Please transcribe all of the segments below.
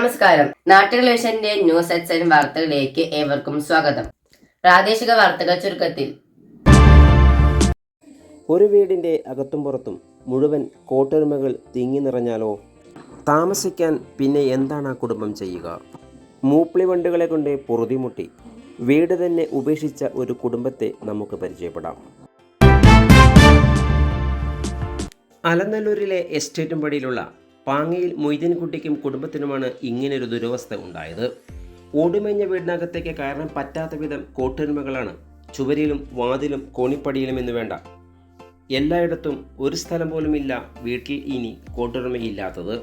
നമസ്കാരം. നാട്ടുകളേഷന്റെ ന്യൂസ് എക്സൈൻ വാർത്തകളിലേക്ക് ഏവർക്കും സ്വാഗതം. പ്രാദേശിക വാർത്തകൾ ചുരുക്കത്തിൽ. ഒരു വീടിന്റെ അകത്തും പുറത്തും മുഴുവൻ കോട്ടൊരുമകൾ തിങ്ങി നിറഞ്ഞാലോ? താമസിക്കാൻ പിന്നെ എന്താണ് ആ കുടുംബം ചെയ്യുക? മൂപ്പിളി വണ്ടുകളെ കൊണ്ട് പൊറുതിമുട്ടി വീട് തന്നെ ഉപേക്ഷിച്ച ഒരു കുടുംബത്തെ നമുക്ക് പരിചയപ്പെടാം. അലനല്ലൂരിലെ എസ്റ്റേറ്റും പടിയിലുള്ള പാങ്ങയിൽ മൊയ്തീൻകുട്ടിക്കും കുടുംബത്തിനുമാണ് ഇങ്ങനൊരു ദുരവസ്ഥ ഉണ്ടായത്. ഓടുമേഞ്ഞ വീടിനകത്തേക്ക് കയറാൻ പറ്റാത്ത വിധം കോട്ടൊരുമകളാണ് ചുവരിലും വാതിലും കോണിപ്പടിയിലും എന്ന് വേണ്ട. എല്ലായിടത്തും ഒരു സ്ഥലം പോലുമില്ല വീട്ടിൽ ഇനി കോട്ടൊരുമയില്ലാത്തത്.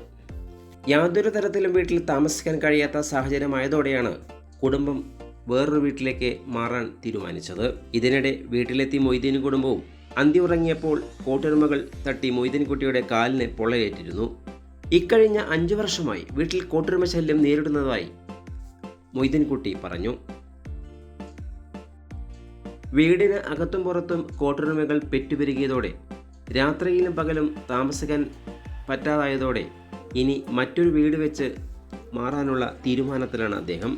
യാതൊരു തരത്തിലും വീട്ടിൽ താമസിക്കാൻ കഴിയാത്ത സാഹചര്യമായതോടെയാണ് കുടുംബം വേറൊരു വീട്ടിലേക്ക് മാറാൻ തീരുമാനിച്ചത്. ഇതിനിടെ വീട്ടിലെത്തി മൊയ്തീൻ കുടുംബവും അന്തി ഉറങ്ങിയപ്പോൾ കോട്ടൊരുമകൾ തട്ടി മൊയ്തീൻകുട്ടിയുടെ കാലിന് പൊള്ളയേറ്റിരുന്നു. ഇക്കഴിഞ്ഞ അഞ്ചു വർഷമായി വീട്ടിൽ കൂട്ടുരുമ ശല്യം നേരിടുന്നതായി മൊയ്തീൻകുട്ടി പറഞ്ഞു. വീടിന് അകത്തും പുറത്തും കോട്ടുരുമകൾ പെറ്റുപെരുകിയതോടെ രാത്രിയിലും പകലും താമസിക്കാൻ പറ്റാതായതോടെ ഇനി മറ്റൊരു വീട് വെച്ച് മാറാനുള്ള തീരുമാനത്തിലാണ് അദ്ദേഹം.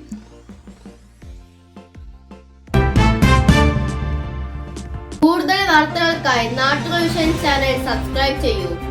കൂടുതൽ വാർത്തകൾക്കായി നാട്ടുകൾ വിഷൻ ചാനൽ സബ്സ്ക്രൈബ് ചെയ്യൂ.